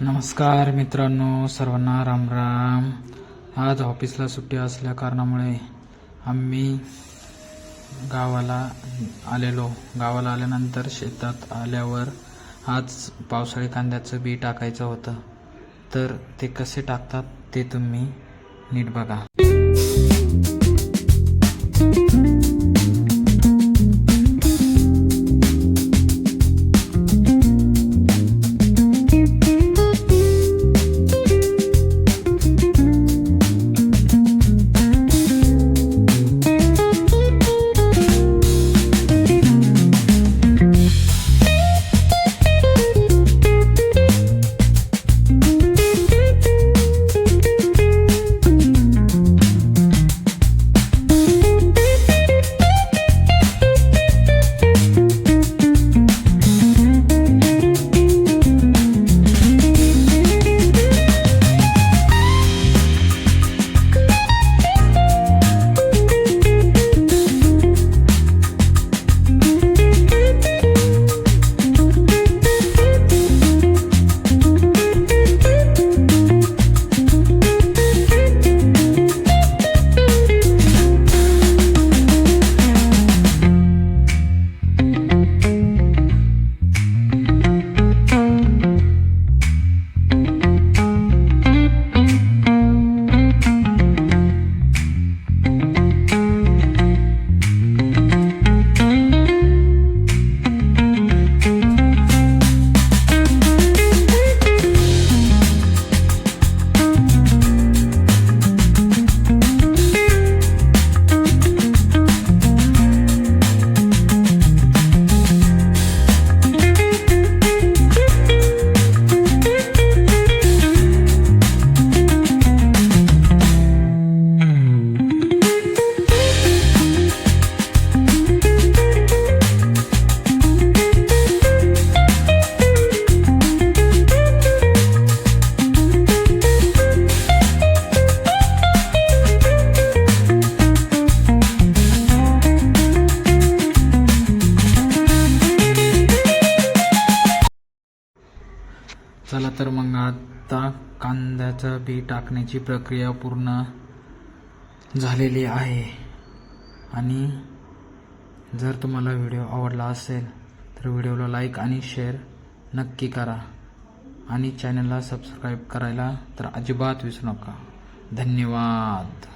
नमस्कार मित्रांनो सर्वांना राम राम. आज ऑफिसला सुट्टी असल्या कारणामुळे आम्ही गावाला आलेलो. गावाला आल्यानंतर शेतात आल्यावर आज पावसाळी कांद्याचं बी टाकायचं होतं. तर ते कसे टाकतात ते तुम्ही नीट बघा. चला तर मग आता कांद्याचं बी टाकण्याची प्रक्रिया पूर्ण झालेली आहे. आणि जर तुम्हाला व्हिडिओ आवडला असेल तर व्हिडिओला लाईक आणि शेअर नक्की करा. आणि चॅनलला सबस्क्राईब करायला तर अजिबात विसरू नका. धन्यवाद.